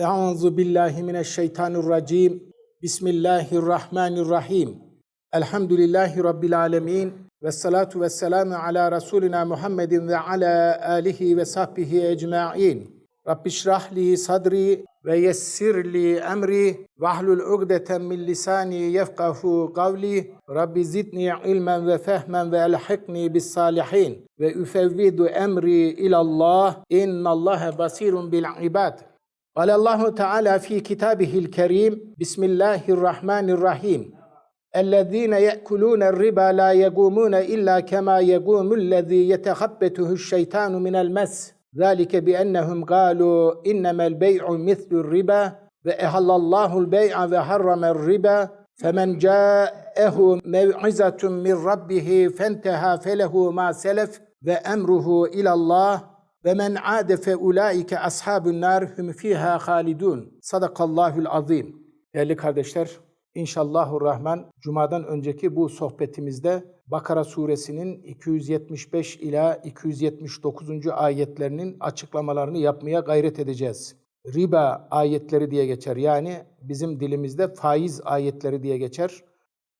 Euzu billahi mineşşeytanirracim. Bismillahirrahmanirrahim. Elhamdülillahi rabbil alamin. Ve salatu ve selamu ala Resulina Muhammedin ve ala alihi ve sahbihi ecma'in. Rabbi şrah li sadri ve yessir li emri ve ahlul ugdeten min lisani yefkahu kavli. Rabbi zidni ilmen ve fehmen ve elhikni bis salihin ve üfevvidu emri ilallah. İnnallâhe basirun bil ibad. قال الله تعالى في كتابه الكريم بسم الله الرحمن الرحيم. الذين يأكلون الربا لا يقومون إلا كما يقوم الذي يتخبطه الشيطان من المس. ذلك بأنهم قالوا إنما البيع مثل الربا وأهل الله البيع وحرم الربا. فمن جاءه موعظة من ربه فانتهى فله ما سلف وأمره إلى الله. Ve men ade fe ulaike ashabun nar hum fiha halidun. Sadakallahul azim. Değerli kardeşler, inşallahur rahman cumadan önceki bu sohbetimizde Bakara suresinin 275 ila 279. ayetlerinin açıklamalarını yapmaya gayret edeceğiz. Riba ayetleri diye geçer. Yani bizim dilimizde faiz ayetleri diye geçer.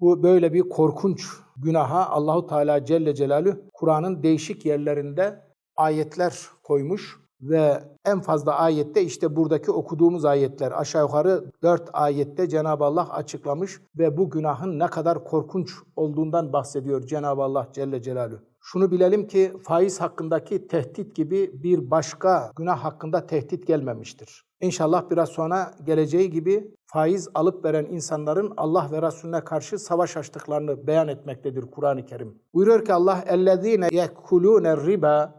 Bu böyle bir korkunç günaha Allahu Teala Celle Celaluhu Kur'an'ın değişik yerlerinde ayetler koymuş ve en fazla ayette işte buradaki okuduğumuz ayetler aşağı yukarı dört ayette Cenab-ı Allah açıklamış ve bu günahın ne kadar korkunç olduğundan bahsediyor Cenab-ı Allah Celle Celaluhu. Şunu bilelim ki faiz hakkındaki tehdit gibi bir başka günah hakkında tehdit gelmemiştir. İnşallah biraz sonra geleceği gibi faiz alıp veren insanların Allah ve Resulüne karşı savaş açtıklarını beyan etmektedir Kur'an-ı Kerim. Buyuruyor ki Allah اَلَّذ۪ينَ يَكُلُونَ الرِّبَا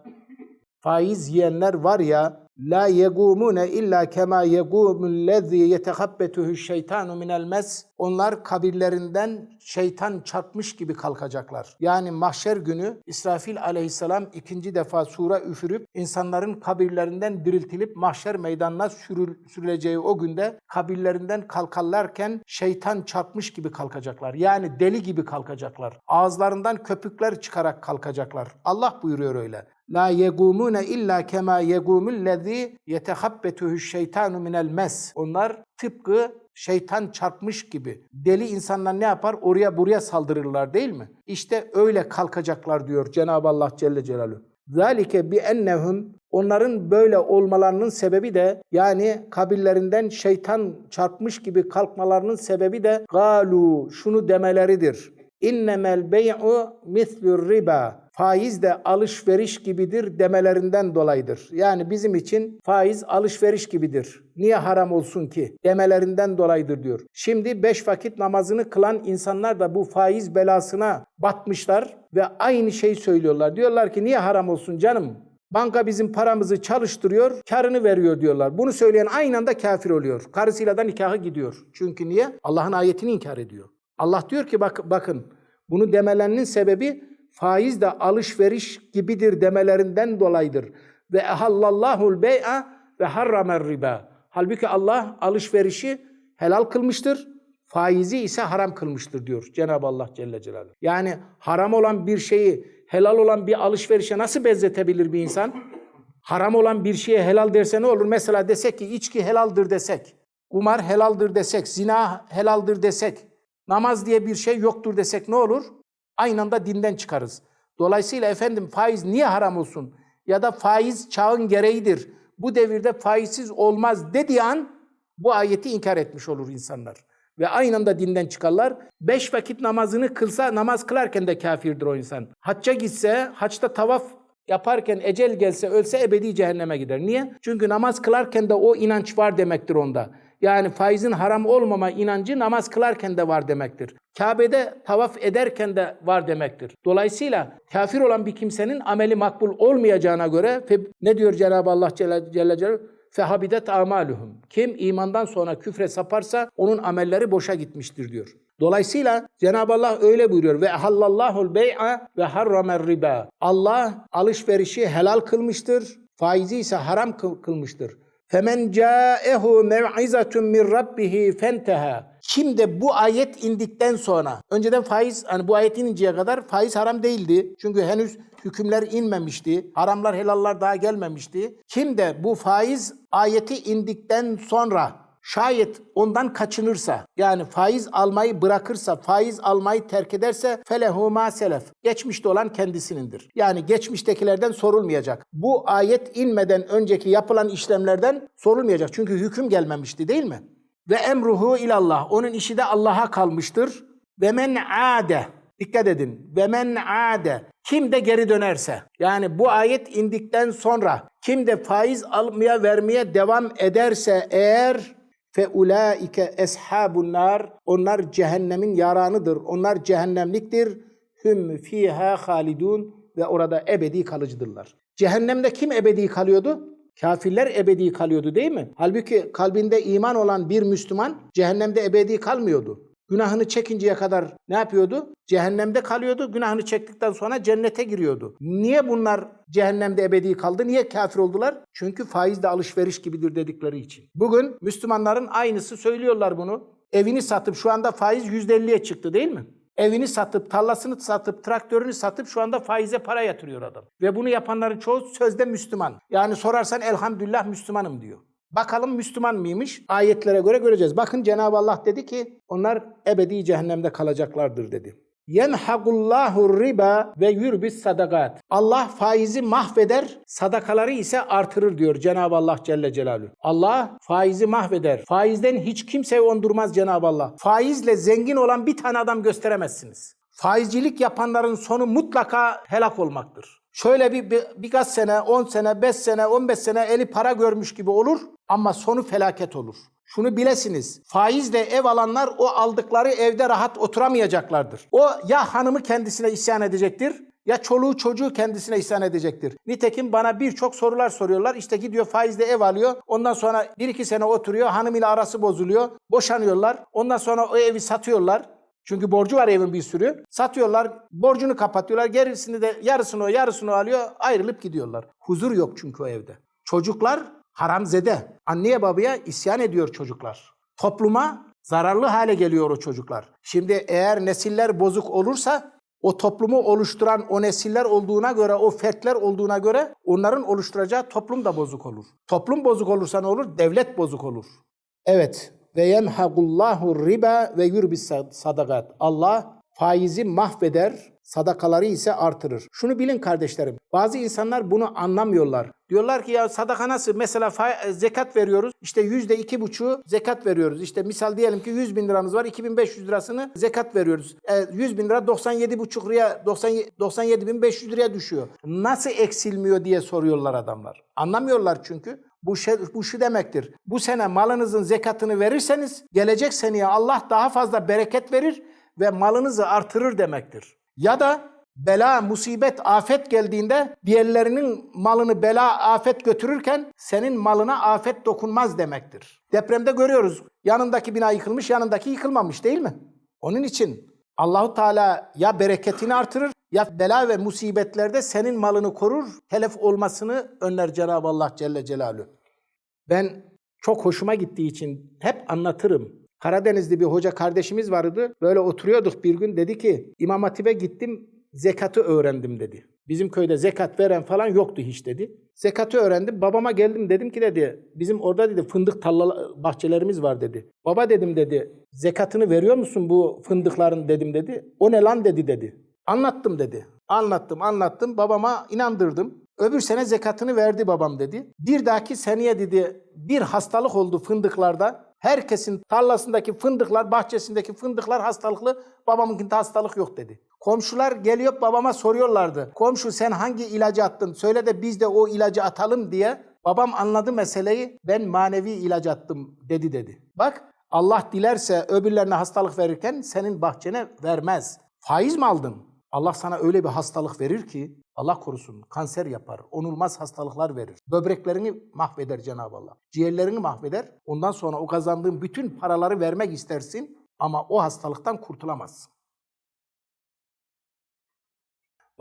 faiz yiyenler var ya la yegumune illa kema yegumul lezî yetehabbetuhu şeytanu minel mes onlar kabirlerinden şeytan çarpmış gibi kalkacaklar. Yani mahşer günü İsrafil aleyhisselam ikinci defa sura üfürüp insanların kabirlerinden diriltilip mahşer meydanına sürül, sürüleceği o günde kabirlerinden kalkarlarken şeytan çarpmış gibi kalkacaklar. Yani deli gibi kalkacaklar. Ağızlarından köpükler çıkarak kalkacaklar. Allah buyuruyor öyle. La yegumune illa kema yegumul lezî yetehabbetuhu şeytanu minel mes. Onlar tıpkı şeytan çarpmış gibi. Deli insanlar ne yapar? Oraya buraya saldırırlar değil mi? İşte öyle kalkacaklar diyor Cenab-ı Allah Celle Celaluhu. Zalike bi ennehum onların böyle olmalarının sebebi de yani kabirlerinden şeytan çarpmış gibi kalkmalarının sebebi de galu şunu demeleridir. İnnemel bey'u mislur riba. Faiz de alışveriş gibidir demelerinden dolayıdır. Yani bizim için faiz alışveriş gibidir. Niye haram olsun ki demelerinden dolayıdır diyor. Şimdi beş vakit namazını kılan insanlar da bu faiz belasına batmışlar ve aynı şeyi söylüyorlar. Diyorlar ki niye haram olsun canım? Banka bizim paramızı çalıştırıyor, karını veriyor diyorlar. Bunu söyleyen aynı anda kafir oluyor. Karısıyla da nikahı gidiyor. Çünkü niye? Allah'ın ayetini inkar ediyor. Allah diyor ki bak bakın bunu demelerinin sebebi faiz de alışveriş gibidir demelerinden dolayıdır. Ve ehallallahul bey'a ve harramer riba. Halbuki Allah alışverişi helal kılmıştır. Faizi ise haram kılmıştır diyor Cenab-ı Allah Celle Celaluhu. Yani haram olan bir şeyi helal olan bir alışverişe nasıl benzetebilir bir insan? Haram olan bir şeye helal derse ne olur? Mesela desek ki içki helaldir desek, kumar helaldir desek, zina helaldir desek, namaz diye bir şey yoktur desek ne olur? Aynı anda dinden çıkarız. Dolayısıyla efendim faiz niye haram olsun? Ya da faiz çağın gereğidir. Bu devirde faizsiz olmaz dediği an bu ayeti inkar etmiş olur insanlar. Ve aynı anda dinden çıkarlar. Beş vakit namazını kılsa namaz kılarken de kafirdir o insan. Hacca gitse, haçta tavaf yaparken ecel gelse ölse ebedi cehenneme gider. Niye? Çünkü namaz kılarken de o inanç var demektir onda. Yani faizin haram olmama inancı namaz kılarken de var demektir. Kabe'de tavaf ederken de var demektir. Dolayısıyla kafir olan bir kimsenin ameli makbul olmayacağına göre ne diyor Cenab-ı Allah Celle Celaluhu? Fehabidet amaluhum. Kim imandan sonra küfre saparsa onun amelleri boşa gitmiştir diyor. Dolayısıyla Cenab-ı Allah öyle buyuruyor ve hallallahul bey'a ve harramer riba. Allah alışverişi helal kılmıştır, faizi ise haram kılmıştır. Femen ca'ehu mev'izatun min rabbih fenteha. Kim de bu ayet indikten sonra, önceden faiz, hani bu ayet ininceye kadar faiz haram değildi. Çünkü henüz hükümler inmemişti. Haramlar, helallar daha gelmemişti. Kim de bu faiz ayeti indikten sonra şayet ondan kaçınırsa, yani faiz almayı bırakırsa, faiz almayı terk ederse felehu ma selef. Geçmişte olan kendisinindir. Yani geçmiştekilerden sorulmayacak. Bu ayet inmeden önceki yapılan işlemlerden sorulmayacak. Çünkü hüküm gelmemişti değil mi? Ve emruhu ilallah. Onun işi de Allah'a kalmıştır. Ve men ade. Dikkat edin. Ve men ade. Kim de geri dönerse. Yani bu ayet indikten sonra kim de faiz almaya vermeye devam ederse eğer fe ulaike eshabun nar. Onlar cehennemin yaranıdır. Onlar cehennemliktir. Hüm fiha halidun ve orada ebedi kalıcıdırlar. Cehennemde kim ebedi kalıyordu? Kafirler ebedi kalıyordu değil mi? Halbuki kalbinde iman olan bir Müslüman cehennemde ebedi kalmıyordu. Günahını çekinceye kadar ne yapıyordu? Cehennemde kalıyordu. Günahını çektikten sonra cennete giriyordu. Niye bunlar cehennemde ebedi kaldı? Niye kafir oldular? Çünkü faizle alışveriş gibidir dedikleri için. Bugün Müslümanların aynısı söylüyorlar bunu. Evini satıp şu anda faiz %50'ye çıktı değil mi? Evini satıp, tarlasını satıp, traktörünü satıp şu anda faize para yatırıyor adam. Ve bunu yapanların çoğu sözde Müslüman. Yani sorarsan elhamdülillah Müslümanım diyor. Bakalım Müslüman mıymış? Ayetlere göre göreceğiz. Bakın Cenab-ı Allah dedi ki onlar ebedi cehennemde kalacaklardır dedi. Yenhagullahu riba ve yurbis sadakat. Allah faizi mahveder, sadakaları ise artırır diyor Cenab-ı Allah Celle Celaluhu. Allah faizi mahveder. Faizden hiç kimseyi ondurmaz Cenab-ı Allah. Faizle zengin olan bir tane adam gösteremezsiniz. Faizcilik yapanların sonu mutlaka helak olmaktır. Şöyle bir, bir birkaç sene, 10 sene, 5 sene, 15 sene eli para görmüş gibi olur ama sonu felaket olur. Şunu bilesiniz. Faizle ev alanlar o aldıkları evde rahat oturamayacaklardır. O ya hanımı kendisine isyan edecektir ya çoluğu çocuğu kendisine isyan edecektir. Nitekim bana birçok sorular soruyorlar. İşte gidiyor faizle ev alıyor. Ondan sonra bir iki sene oturuyor. Hanımıyla arası bozuluyor. Boşanıyorlar. Ondan sonra o evi satıyorlar. Çünkü borcu var evin bir sürü. Satıyorlar, borcunu kapatıyorlar. Gerisini de yarısını o yarısını alıyor. Ayrılıp gidiyorlar. Huzur yok çünkü o evde. Çocuklar haramzede. Anneye babaya isyan ediyor çocuklar. Topluma zararlı hale geliyor o çocuklar. Şimdi eğer nesiller bozuk olursa o toplumu oluşturan o nesiller olduğuna göre, o fertler olduğuna göre onların oluşturacağı toplum da bozuk olur. Toplum bozuk olursa ne olur? Devlet bozuk olur. Evet. Ve yemhagullahu riba ve yurbis sadakat. Allah faizi mahveder, sadakaları ise artırır. Şunu bilin kardeşlerim. Bazı insanlar bunu anlamıyorlar. Diyorlar ki ya sadaka nasıl? Mesela fa- zekat veriyoruz. İşte yüzde iki buçuğu zekat veriyoruz. İşte misal diyelim ki 100 bin liramız var. 2500 lirasını zekat veriyoruz. E, 100 bin lira 97 buçuk liraya 97 bin 500 liraya düşüyor. Nasıl eksilmiyor diye soruyorlar adamlar. Anlamıyorlar çünkü. Bu, şey, bu şu demektir. Bu sene malınızın zekatını verirseniz gelecek seneye Allah daha fazla bereket verir ve malınızı artırır demektir. Ya da bela, musibet, afet geldiğinde diğerlerinin malını bela, afet götürürken senin malına afet dokunmaz demektir. Depremde görüyoruz. Yanındaki bina yıkılmış, yanındaki yıkılmamış değil mi? Onun için Allahu Teala ya bereketini artırır ya bela ve musibetlerde senin malını korur, telef olmasını önler Cenab-ı Allah Celle Celaluhu. Ben çok hoşuma gittiği için hep anlatırım. Karadenizli bir hoca kardeşimiz vardı. Böyle oturuyorduk bir gün dedi ki İmam Hatip'e gittim zekatı öğrendim dedi. Bizim köyde zekat veren falan yoktu hiç dedi. Zekatı öğrendim. Babama geldim dedim ki dedi bizim orada dedi fındık tarla bahçelerimiz var dedi. Baba dedim dedi zekatını veriyor musun bu fındıkların dedim dedi. O ne lan dedi dedi. Anlattım dedi. Anlattım anlattım babama inandırdım. Öbür sene zekatını verdi babam dedi. Bir dahaki seneye dedi bir hastalık oldu fındıklarda. Herkesin tarlasındaki fındıklar, bahçesindeki fındıklar hastalıklı. Babamınkinde hastalık yok dedi. Komşular geliyor babama soruyorlardı. Komşu sen hangi ilacı attın? Söyle de biz de o ilacı atalım diye. Babam anladı meseleyi. Ben manevi ilacı attım dedi dedi. Bak Allah dilerse öbürlerine hastalık verirken senin bahçene vermez. Faiz mi aldın? Allah sana öyle bir hastalık verir ki Allah korusun kanser yapar, onulmaz hastalıklar verir. Böbreklerini mahveder Cenab-ı Allah. Ciğerlerini mahveder. Ondan sonra o kazandığın bütün paraları vermek istersin ama o hastalıktan kurtulamazsın.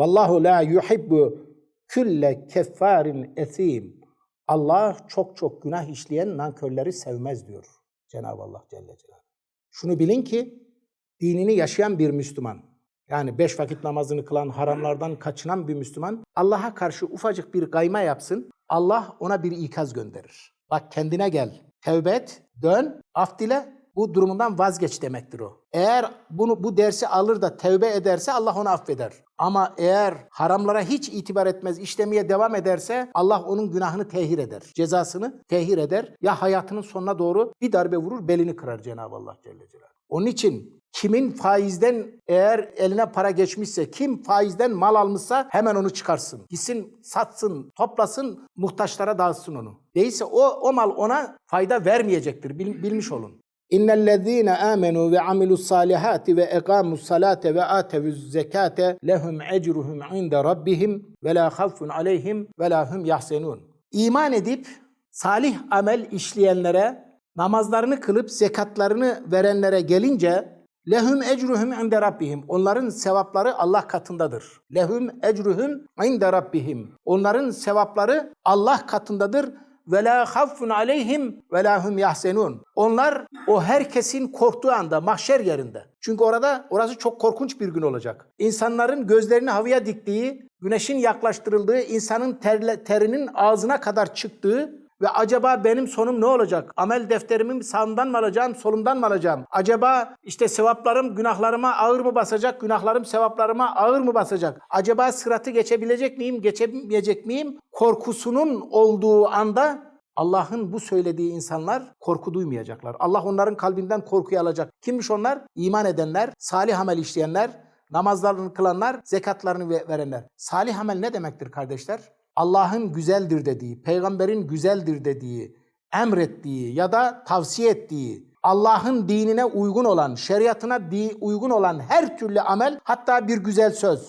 Vallahu la yuhibbu külle keffarin esim. Allah çok çok günah işleyen nankörleri sevmez diyor Cenab-ı Allah Celle Celaluhu. Şunu bilin ki dinini yaşayan bir Müslüman, yani beş vakit namazını kılan, haramlardan kaçınan bir Müslüman, Allah'a karşı ufacık bir gayma yapsın, Allah ona bir ikaz gönderir. Bak kendine gel, tevbe et, dön, af dile, bu durumundan vazgeç demektir o. Eğer bunu bu dersi alır da tevbe ederse Allah onu affeder. Ama eğer haramlara hiç itibar etmez, işlemeye devam ederse Allah onun günahını tehir eder. Cezasını tehir eder. Ya hayatının sonuna doğru bir darbe vurur, belini kırar Cenab-ı Allah Celle Celaluhu. Onun için kimin faizden eğer eline para geçmişse, kim faizden mal almışsa hemen onu çıkarsın. Gitsin, satsın, toplasın, muhtaçlara dağıtsın onu. Değilse o, o mal ona fayda vermeyecektir. Bil- bilmiş olun. İnnellezîne âmenû ve amilus salihâti ve ekâmus salâte ve âtevüz zekâte lehum ecruhum inde rabbihim ve lâ havfun aleyhim ve lâ hum. İman edip salih amel işleyenlere, namazlarını kılıp zekatlarını verenlere gelince lehum ecruhum inde rabbihim. Onların sevapları Allah katındadır. Lehum ecruhum inde rabbihim. Onların sevapları Allah katındadır ve la havfun aleyhim ve la hum yahsenun. Onlar o herkesin korktuğu anda mahşer yerinde. Çünkü orada orası çok korkunç bir gün olacak. İnsanların gözlerini havaya diktiği, güneşin yaklaştırıldığı, insanın terle, terinin ağzına kadar çıktığı ve acaba benim sonum ne olacak? Amel defterimi sağımdan mı alacağım, solumdan mı alacağım? Acaba işte sevaplarım günahlarıma ağır mı basacak, günahlarım sevaplarıma ağır mı basacak? Acaba sıratı geçebilecek miyim, geçemeyecek miyim? Korkusunun olduğu anda Allah'ın bu söylediği insanlar korku duymayacaklar. Allah onların kalbinden korkuyu alacak. Kimmiş onlar? İman edenler, salih amel işleyenler, namazlarını kılanlar, zekatlarını ve- verenler. Salih amel ne demektir kardeşler? Allah'ın güzeldir dediği, peygamberin güzeldir dediği, emrettiği ya da tavsiye ettiği, Allah'ın dinine uygun olan, şeriatına uygun olan her türlü amel, hatta bir güzel söz.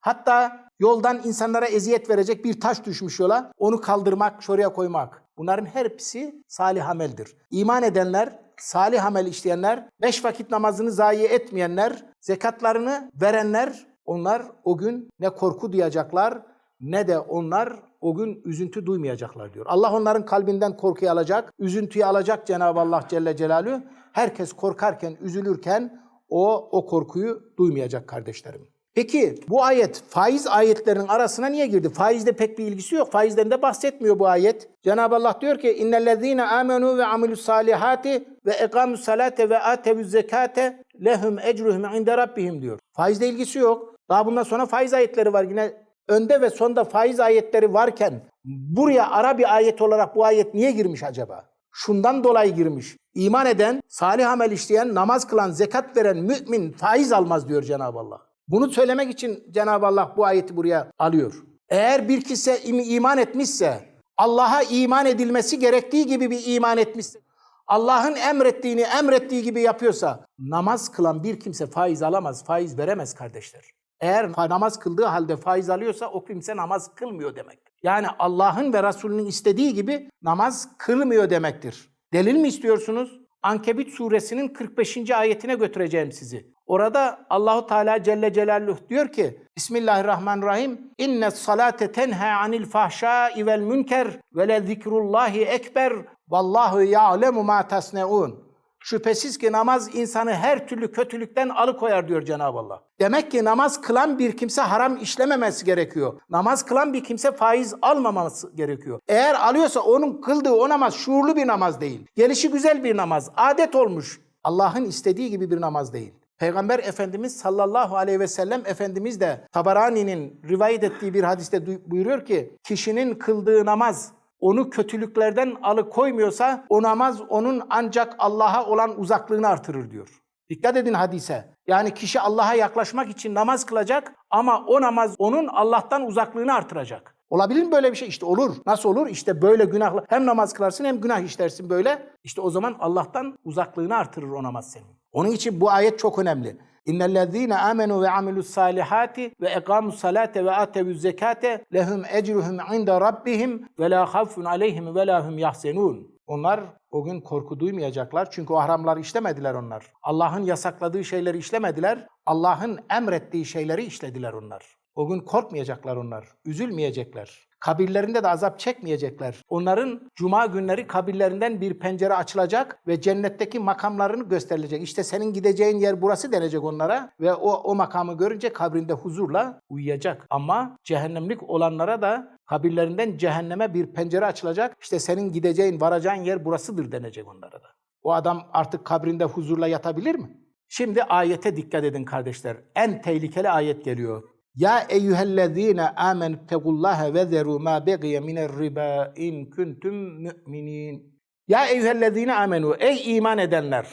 Hatta yoldan insanlara eziyet verecek bir taş düşmüş yola, onu kaldırmak, şuraya koymak. Bunların hepsi salih ameldir. İman edenler, salih amel işleyenler, beş vakit namazını zayi etmeyenler, zekatlarını verenler, onlar o gün ne korku duyacaklar, ne de onlar o gün üzüntü duymayacaklar diyor. Allah onların kalbinden korkuyu alacak, üzüntüyü alacak Cenab-ı Allah Celle Celaluhu. Herkes korkarken, üzülürken o o korkuyu duymayacak kardeşlerim. Peki bu ayet faiz ayetlerinin arasına niye girdi? Faizde pek bir ilgisi yok. Faizden de bahsetmiyor bu ayet. Cenab-ı Allah diyor ki innellezîne amenu ve amilus salihati ve ekamus salate ve atevüz zekate lehum ecruhum inde rabbihim diyor. Faizde ilgisi yok. Daha bundan sonra faiz ayetleri var. Yine önde ve sonda faiz ayetleri varken buraya ara bir ayet olarak bu ayet niye girmiş acaba? Şundan dolayı girmiş. İman eden, salih amel işleyen, namaz kılan, zekat veren mümin faiz almaz diyor Cenab-ı Allah. Bunu söylemek için Cenab-ı Allah bu ayeti buraya alıyor. Eğer bir kişi im- iman etmişse, Allah'a iman edilmesi gerektiği gibi bir iman etmişse, Allah'ın emrettiğini emrettiği gibi yapıyorsa, namaz kılan bir kimse faiz alamaz, faiz veremez kardeşler. Eğer namaz kıldığı halde faiz alıyorsa o kimse namaz kılmıyor demek. Yani Allah'ın ve Resulünün istediği gibi namaz kılmıyor demektir. Delil mi istiyorsunuz? Ankebut suresinin 45. ayetine götüreceğim sizi. Orada Allahu Teala Celle Celaluhu diyor ki Bismillahirrahmanirrahim İnne salate tenha anil fahşai vel münker ve le zikrullahi ekber vallahu ya'lemu ma tasneun. Şüphesiz ki namaz insanı her türlü kötülükten alıkoyar diyor Cenab-ı Allah. Demek ki namaz kılan bir kimse haram işlememesi gerekiyor. Namaz kılan bir kimse faiz almaması gerekiyor. Eğer alıyorsa onun kıldığı o namaz şuurlu bir namaz değil. Gelişi güzel bir namaz. Adet olmuş. Allah'ın istediği gibi bir namaz değil. Peygamber Efendimiz sallallahu aleyhi ve sellem Efendimiz de Tabarani'nin rivayet ettiği bir hadiste buyuruyor ki kişinin kıldığı namaz onu kötülüklerden alıkoymuyorsa o namaz onun ancak Allah'a olan uzaklığını artırır diyor. Dikkat edin hadise. Yani kişi Allah'a yaklaşmak için namaz kılacak ama o namaz onun Allah'tan uzaklığını artıracak. Olabilir mi böyle bir şey? İşte olur. Nasıl olur? İşte böyle günahla hem namaz kılarsın hem günah işlersin böyle. İşte o zaman Allah'tan uzaklığını artırır o namaz senin. Onun için bu ayet çok önemli. İnnellezîne amenu ve amilus salihati ve ekamus salate ve atevüz zekate lehum ecruhum inde rabbihim ve la havfun aleyhim ve la hum. Onlar o gün korku duymayacaklar çünkü o haramları işlemediler onlar. Allah'ın yasakladığı şeyleri işlemediler. Allah'ın emrettiği şeyleri işlediler onlar. O gün korkmayacaklar onlar, üzülmeyecekler. Kabirlerinde de azap çekmeyecekler. Onların cuma günleri kabirlerinden bir pencere açılacak ve cennetteki makamlarını gösterilecek. İşte senin gideceğin yer burası denecek onlara ve o, o makamı görünce kabrinde huzurla uyuyacak. Ama cehennemlik olanlara da kabirlerinden cehenneme bir pencere açılacak. İşte senin gideceğin, varacağın yer burasıdır denecek onlara da. O adam artık kabrinde huzurla yatabilir mi? Şimdi ayete dikkat edin kardeşler. En tehlikeli ayet geliyor. Ya eyyühellezine amenü tegullaha ve zeru ma begiye miner riba in kuntum mü'minin. Ya eyyühellezine amenu ey iman edenler.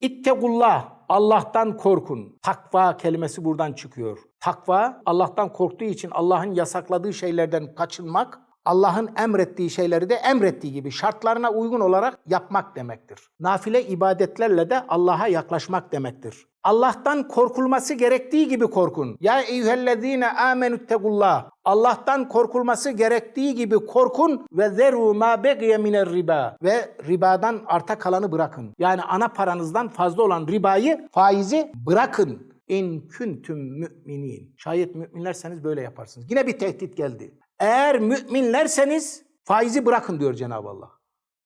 İttegullah Allah'tan korkun. Takva kelimesi buradan çıkıyor. Takva Allah'tan korktuğu için Allah'ın yasakladığı şeylerden kaçınmak, Allah'ın emrettiği şeyleri de emrettiği gibi şartlarına uygun olarak yapmak demektir. Nafile ibadetlerle de Allah'a yaklaşmak demektir. Allah'tan korkulması gerektiği gibi korkun. Ya eyyühellezine amenüttegullah. Allah'tan korkulması gerektiği gibi korkun ve zeru ma begiye miner riba. Ve ribadan arta kalanı bırakın. Yani ana paranızdan fazla olan ribayı, faizi bırakın. İn kuntum müminin. Şayet müminlerseniz böyle yaparsınız. Yine bir tehdit geldi. Eğer müminlerseniz faizi bırakın diyor Cenab-ı Allah.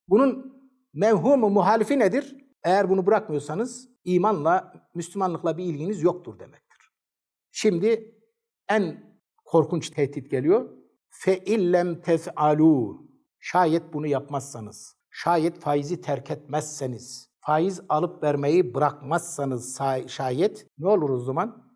Bunun mevhumu muhalifi nedir? Eğer bunu bırakmıyorsanız imanla, Müslümanlıkla bir ilginiz yoktur demektir. Şimdi en korkunç tehdit geliyor. Fe illem tef'alu. Şayet bunu yapmazsanız, şayet faizi terk etmezseniz, faiz alıp vermeyi bırakmazsanız şayet ne olur o zaman?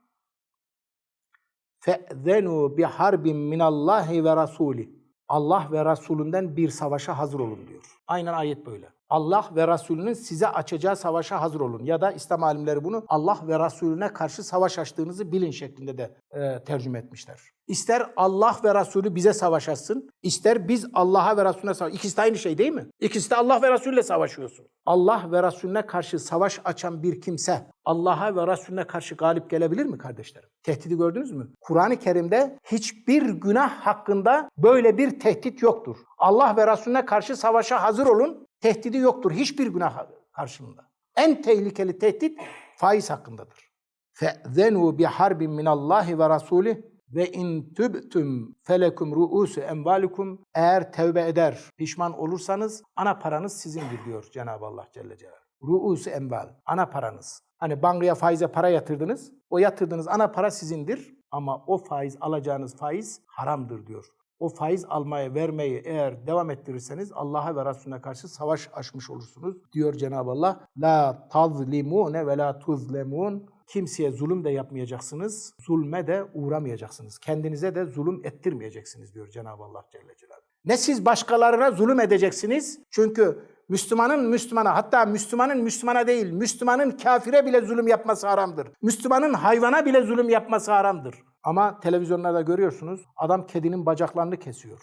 Fe'zenu bi harbin minallahi ve rasuli. Allah ve Resulünden bir savaşa hazır olun diyor. Aynen ayet böyle. Allah ve Resulünün size açacağı savaşa hazır olun. Ya da İslam alimleri bunu Allah ve Resulüne karşı savaş açtığınızı bilin şeklinde de e, tercüme etmişler. İster Allah ve Resulü bize savaş açsın, ister biz Allah'a ve Resulüne savaş. İkisi de aynı şey değil mi? İkisi de Allah ve Resulüyle savaşıyorsun. Allah ve Resulüne karşı savaş açan bir kimse Allah'a ve Resulüne karşı galip gelebilir mi kardeşlerim? Tehdidi gördünüz mü? Kur'an-ı Kerim'de hiçbir günah hakkında böyle bir tehdit yoktur. Allah ve Resulüne karşı savaşa hazır olun Tehdidi yoktur hiçbir günah karşılığında. En tehlikeli tehdit faiz hakkındadır. فَذَنُوا بِحَرْبٍ مِنَ اللّٰهِ وَرَسُولِهِ ve in tübtüm felekum ruusu envalikum eğer tevbe eder, pişman olursanız ana paranız sizindir diyor Cenab-ı Allah Celle Celaluhu. Ruusu enval, ana paranız. Hani bankaya faize para yatırdınız, o yatırdığınız ana para sizindir ama o faiz alacağınız faiz haramdır diyor. O faiz almaya vermeyi eğer devam ettirirseniz Allah'a ve Resulüne karşı savaş açmış olursunuz diyor Cenab-ı Allah. La tazlimune ve la tuzlemun. Kimseye zulüm de yapmayacaksınız, zulme de uğramayacaksınız. Kendinize de zulüm ettirmeyeceksiniz diyor Cenab-ı Allah Celle Celaluhu. Ne siz başkalarına zulüm edeceksiniz? Çünkü Müslümanın Müslümana hatta Müslümanın Müslümana değil, Müslümanın kafire bile zulüm yapması haramdır. Müslümanın hayvana bile zulüm yapması haramdır. Ama televizyonlarda görüyorsunuz adam kedinin bacaklarını kesiyor.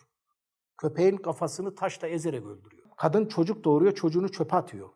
Köpeğin kafasını taşla ezerek öldürüyor. Kadın çocuk doğuruyor, çocuğunu çöpe atıyor.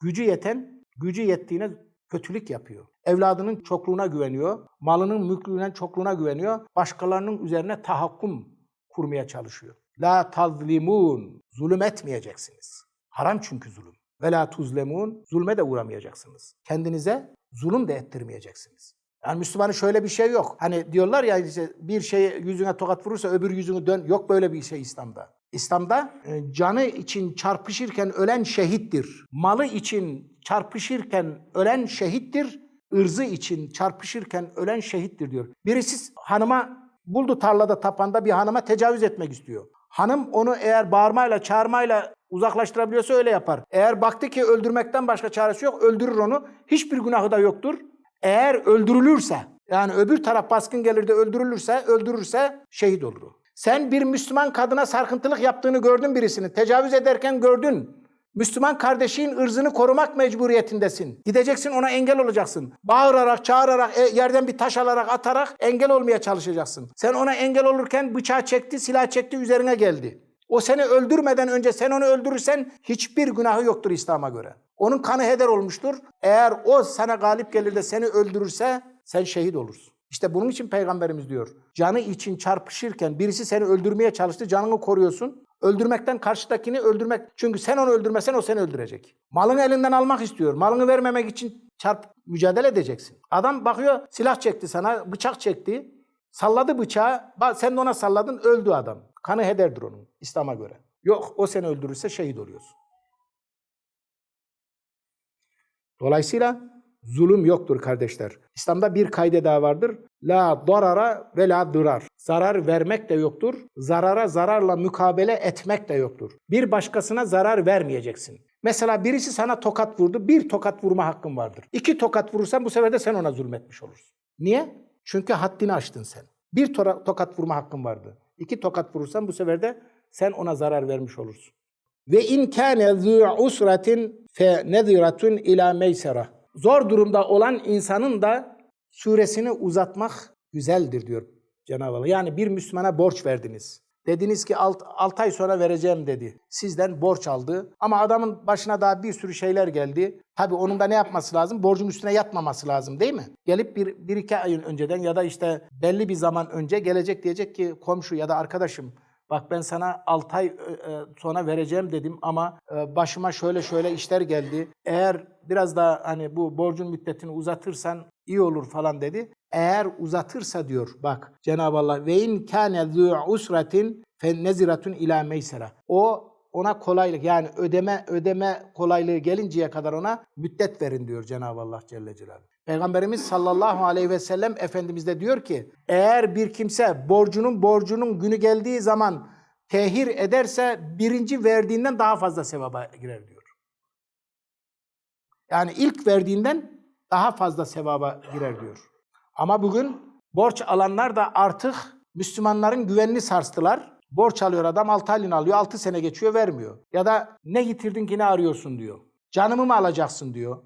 Gücü yeten, gücü yettiğine kötülük yapıyor. Evladının çokluğuna güveniyor, malının mülklüğünden çokluğuna güveniyor, başkalarının üzerine tahakküm kurmaya çalışıyor. La tazlimun, zulüm etmeyeceksiniz. Haram çünkü zulüm. Ve la tuzlemun, zulme de uğramayacaksınız. Kendinize zulüm de ettirmeyeceksiniz. Yani Müslümanın şöyle bir şey yok. Hani diyorlar ya işte bir şeye yüzüne tokat vurursa öbür yüzünü dön. Yok böyle bir şey İslam'da. İslam'da e, canı için çarpışırken ölen şehittir. Malı için çarpışırken ölen şehittir. ırzı için çarpışırken ölen şehittir diyor. Birisi hanıma buldu tarlada tapanda bir hanıma tecavüz etmek istiyor. Hanım onu eğer bağırmayla, çağırmayla uzaklaştırabiliyorsa öyle yapar. Eğer baktı ki öldürmekten başka çaresi yok, öldürür onu. Hiçbir günahı da yoktur. Eğer öldürülürse, yani öbür taraf baskın gelir de öldürülürse, öldürürse şehit olur. Sen bir Müslüman kadına sarkıntılık yaptığını gördün birisini. Tecavüz ederken gördün. Müslüman kardeşin ırzını korumak mecburiyetindesin. Gideceksin ona engel olacaksın. Bağırarak, çağırarak, e, yerden bir taş alarak, atarak engel olmaya çalışacaksın. Sen ona engel olurken bıçağı çekti, silah çekti, üzerine geldi. O seni öldürmeden önce sen onu öldürürsen hiçbir günahı yoktur İslam'a göre. Onun kanı heder olmuştur. Eğer o sana galip gelir de seni öldürürse sen şehit olursun. İşte bunun için peygamberimiz diyor. Canı için çarpışırken birisi seni öldürmeye çalıştı, canını koruyorsun. Öldürmekten karşıdakini öldürmek. Çünkü sen onu öldürmesen o seni öldürecek. Malını elinden almak istiyor. Malını vermemek için çarp mücadele edeceksin. Adam bakıyor silah çekti sana, bıçak çekti. Salladı bıçağı. Sen de ona salladın, öldü adam. Kanı hederdir onun İslam'a göre. Yok o seni öldürürse şehit oluyorsun. Dolayısıyla zulüm yoktur kardeşler. İslam'da bir kayde daha vardır. La darara ve la dırar. Zarar vermek de yoktur. Zarara zararla mukabele etmek de yoktur. Bir başkasına zarar vermeyeceksin. Mesela birisi sana tokat vurdu. Bir tokat vurma hakkın vardır. İki tokat vurursan bu sefer de sen ona zulmetmiş olursun. Niye? Çünkü haddini aştın sen. Bir tokat vurma hakkın vardı. İki tokat vurursan bu sefer de sen ona zarar vermiş olursun. Ve in kâne zû usratin fe neziratun ila meysera. Zor durumda olan insanın da süresini uzatmak güzeldir diyor Cenab-ı Allah. Yani bir Müslümana borç verdiniz. Dediniz ki 6 ay sonra vereceğim dedi. Sizden borç aldı. Ama adamın başına daha bir sürü şeyler geldi. Tabii onun da ne yapması lazım? Borcun üstüne yatmaması lazım değil mi? Gelip bir, bir iki ayın önceden ya da işte belli bir zaman önce gelecek diyecek ki komşu ya da arkadaşım Bak ben sana 6 ay sonra vereceğim dedim ama e, başıma şöyle şöyle işler geldi. Eğer biraz daha hani bu borcun müddetini uzatırsan iyi olur falan dedi. Eğer uzatırsa diyor bak Cenab-ı Allah ve in kâne zû usratin fe neziratun ila meysera. O ona kolaylık yani ödeme ödeme kolaylığı gelinceye kadar ona müddet verin diyor Cenab-ı Allah Celle Celaluhu. Peygamberimiz sallallahu aleyhi ve sellem Efendimiz de diyor ki eğer bir kimse borcunun borcunun günü geldiği zaman tehir ederse birinci verdiğinden daha fazla sevaba girer diyor. Yani ilk verdiğinden daha fazla sevaba girer diyor. Ama bugün borç alanlar da artık Müslümanların güvenini sarstılar. Borç alıyor adam 6 aylığını alıyor 6 sene geçiyor vermiyor. Ya da ne getirdin ki ne arıyorsun diyor. Canımı mı alacaksın diyor.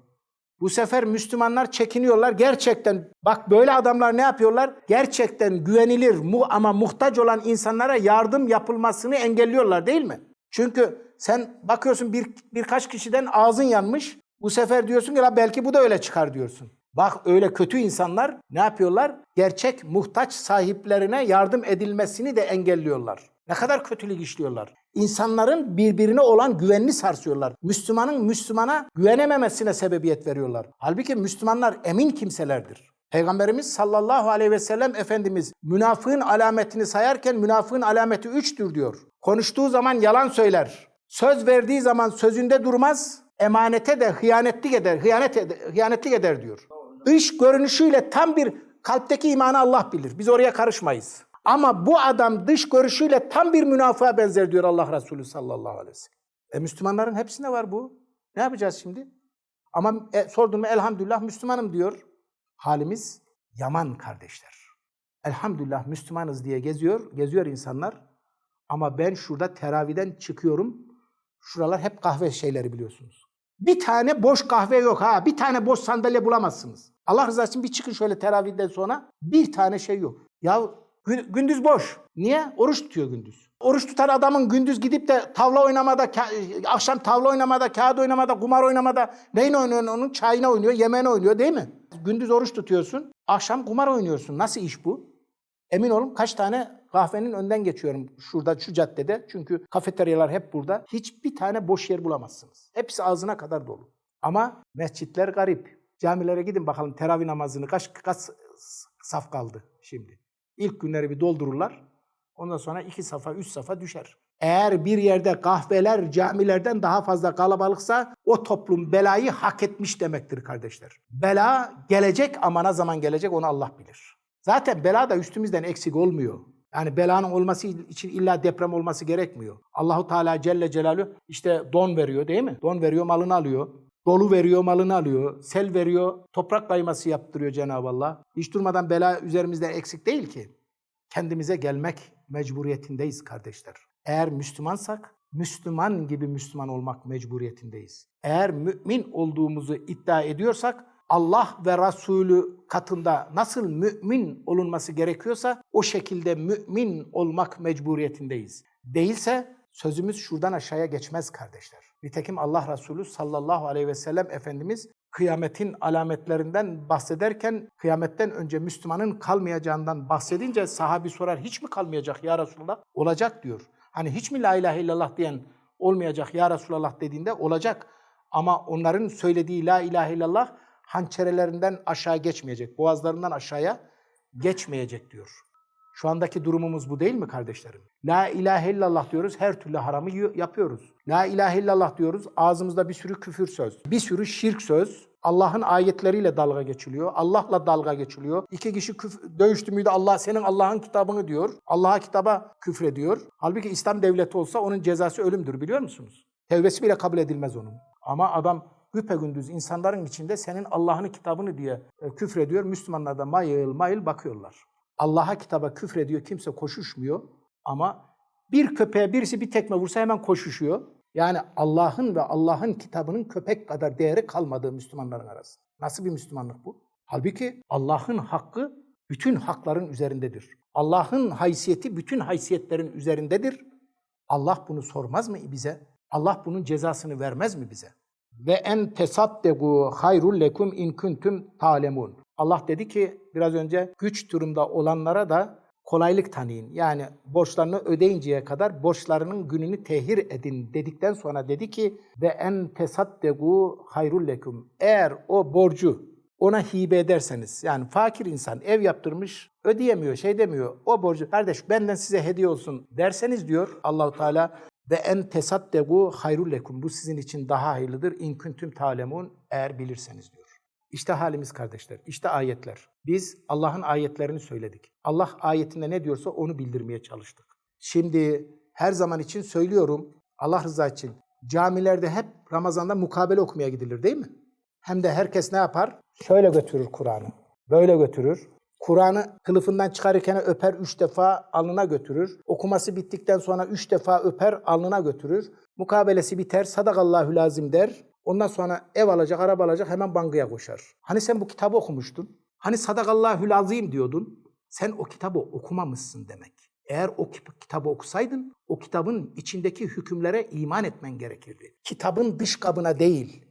Bu sefer Müslümanlar çekiniyorlar. Gerçekten bak böyle adamlar ne yapıyorlar? Gerçekten güvenilir mu ama muhtaç olan insanlara yardım yapılmasını engelliyorlar değil mi? Çünkü sen bakıyorsun bir birkaç kişiden ağzın yanmış. Bu sefer diyorsun ki "La belki bu da öyle çıkar diyorsun. Bak öyle kötü insanlar ne yapıyorlar? Gerçek muhtaç sahiplerine yardım edilmesini de engelliyorlar. Ne kadar kötülük işliyorlar. İnsanların birbirine olan güvenini sarsıyorlar. Müslümanın Müslümana güvenememesine sebebiyet veriyorlar. Halbuki Müslümanlar emin kimselerdir. Peygamberimiz sallallahu aleyhi ve sellem Efendimiz münafığın alametini sayarken münafığın alameti üçtür diyor. Konuştuğu zaman yalan söyler. Söz verdiği zaman sözünde durmaz. Emanete de hıyanetlik eder, hıyanet eder, hıyanetlik eder diyor. Dış görünüşüyle tam bir kalpteki imanı Allah bilir. Biz oraya karışmayız. Ama bu adam dış görüşüyle tam bir münafığa benzer diyor Allah Resulü sallallahu aleyhi ve sellem. E Müslümanların hepsinde var bu. Ne yapacağız şimdi? Ama e, sordum elhamdülillah Müslümanım diyor. Halimiz yaman kardeşler. Elhamdülillah Müslümanız diye geziyor, geziyor insanlar. Ama ben şurada teraviden çıkıyorum. Şuralar hep kahve şeyleri biliyorsunuz. Bir tane boş kahve yok ha. Bir tane boş sandalye bulamazsınız. Allah rızası için bir çıkın şöyle teravihden sonra. Bir tane şey yok. Ya Gü- Gündüz boş. Niye? Oruç tutuyor gündüz. Oruç tutan adamın gündüz gidip de tavla oynamada, akşam tavla oynamada, kağıt oynamada, kumar oynamada neyin oynuyor onun? Çayına oynuyor, yemeğine oynuyor değil mi? Gündüz oruç tutuyorsun, akşam kumar oynuyorsun. Nasıl iş bu? Emin olun kaç tane kahvenin önden geçiyorum şurada şu caddede. Çünkü kafeteryalar hep burada. Hiçbir tane boş yer bulamazsınız. Hepsi ağzına kadar dolu. Ama mescitler garip. Camilere gidin bakalım teravih namazını kaç, kaç saf kaldı şimdi. İlk günleri bir doldururlar. Ondan sonra iki safa, üç safa düşer. Eğer bir yerde kahveler camilerden daha fazla kalabalıksa o toplum belayı hak etmiş demektir kardeşler. Bela gelecek ama ne zaman gelecek onu Allah bilir. Zaten bela da üstümüzden eksik olmuyor. Yani belanın olması için illa deprem olması gerekmiyor. Allahu Teala Celle Celaluhu işte don veriyor değil mi? Don veriyor malını alıyor. Dolu veriyor malını alıyor. Sel veriyor toprak kayması yaptırıyor Cenab-ı Allah. Hiç durmadan bela üzerimizden eksik değil ki. Kendimize gelmek mecburiyetindeyiz kardeşler. Eğer Müslümansak Müslüman gibi Müslüman olmak mecburiyetindeyiz. Eğer mümin olduğumuzu iddia ediyorsak Allah ve Resulü katında nasıl mümin olunması gerekiyorsa o şekilde mümin olmak mecburiyetindeyiz. Değilse sözümüz şuradan aşağıya geçmez kardeşler. Nitekim Allah Resulü sallallahu aleyhi ve sellem Efendimiz kıyametin alametlerinden bahsederken kıyametten önce Müslümanın kalmayacağından bahsedince sahabi sorar hiç mi kalmayacak ya Resulullah? Olacak diyor. Hani hiç mi la ilahe illallah diyen olmayacak ya Resulullah dediğinde olacak. Ama onların söylediği la ilahe illallah hançerelerinden aşağı geçmeyecek. Boğazlarından aşağıya geçmeyecek diyor. Şu andaki durumumuz bu değil mi kardeşlerim? La ilahe illallah diyoruz, her türlü haramı yapıyoruz. La ilahe illallah diyoruz, ağzımızda bir sürü küfür söz, bir sürü şirk söz. Allah'ın ayetleriyle dalga geçiliyor. Allah'la dalga geçiliyor. İki kişi küf- dövüştü müydü Allah senin Allah'ın kitabını diyor. Allah'a kitaba küfrediyor. Halbuki İslam devleti olsa onun cezası ölümdür biliyor musunuz? Tevbesi bile kabul edilmez onun. Ama adam güpegündüz insanların içinde senin Allah'ın kitabını diye e, küfrediyor. Müslümanlar da mayıl mayıl bakıyorlar. Allah'a kitaba küfrediyor kimse koşuşmuyor ama bir köpeğe birisi bir tekme vursa hemen koşuşuyor. Yani Allah'ın ve Allah'ın kitabının köpek kadar değeri kalmadığı Müslümanların arasında. Nasıl bir Müslümanlık bu? Halbuki Allah'ın hakkı bütün hakların üzerindedir. Allah'ın haysiyeti bütün haysiyetlerin üzerindedir. Allah bunu sormaz mı bize? Allah bunun cezasını vermez mi bize? Ve en tesaddegu hayrul lekum in kuntum talemun. Allah dedi ki biraz önce güç durumda olanlara da kolaylık tanıyın. Yani borçlarını ödeyinceye kadar borçlarının gününü tehir edin dedikten sonra dedi ki ve en tesaddegu hayrul lekum. Eğer o borcu ona hibe ederseniz yani fakir insan ev yaptırmış ödeyemiyor şey demiyor o borcu kardeş benden size hediye olsun derseniz diyor Allahu Teala ve en tesaddegu hayrul lekum bu sizin için daha hayırlıdır in kuntum talemun eğer bilirseniz diyor. İşte halimiz kardeşler. işte ayetler. Biz Allah'ın ayetlerini söyledik. Allah ayetinde ne diyorsa onu bildirmeye çalıştık. Şimdi her zaman için söylüyorum Allah rızası için camilerde hep Ramazan'da mukabele okumaya gidilir değil mi? Hem de herkes ne yapar? Şöyle götürür Kur'an'ı. Böyle götürür. Kur'an'ı kılıfından çıkarırken öper üç defa alnına götürür. Okuması bittikten sonra üç defa öper alnına götürür. Mukabelesi biter sadakallahu lazim der. Ondan sonra ev alacak, araba alacak hemen bankaya koşar. Hani sen bu kitabı okumuştun? Hani sadakallahu lazim diyordun? Sen o kitabı okumamışsın demek. Eğer o kit- kitabı okusaydın, o kitabın içindeki hükümlere iman etmen gerekirdi. Kitabın dış kabına değil,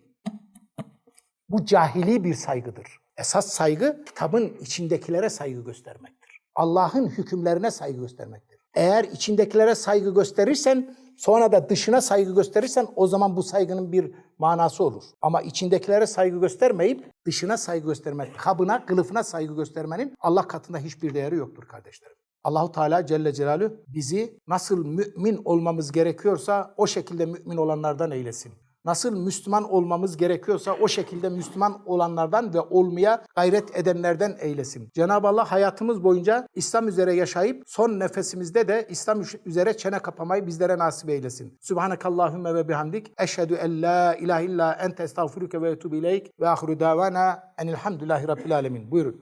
bu cahili bir saygıdır. Esas saygı kitabın içindekilere saygı göstermektir. Allah'ın hükümlerine saygı göstermektir. Eğer içindekilere saygı gösterirsen sonra da dışına saygı gösterirsen o zaman bu saygının bir manası olur. Ama içindekilere saygı göstermeyip dışına saygı göstermek, kabına, kılıfına saygı göstermenin Allah katında hiçbir değeri yoktur kardeşlerim. Allahu Teala Celle Celaluhu bizi nasıl mümin olmamız gerekiyorsa o şekilde mümin olanlardan eylesin nasıl Müslüman olmamız gerekiyorsa o şekilde Müslüman olanlardan ve olmaya gayret edenlerden eylesin. Cenab-ı Allah hayatımız boyunca İslam üzere yaşayıp son nefesimizde de İslam üzere çene kapamayı bizlere nasip eylesin. Subhanakallahümme ve bihamdik. Eşhedü en la ilahe illa ente estağfiruke ve etubu ileyk ve ahiru davana enilhamdülillahi rabbil alemin. Buyurun.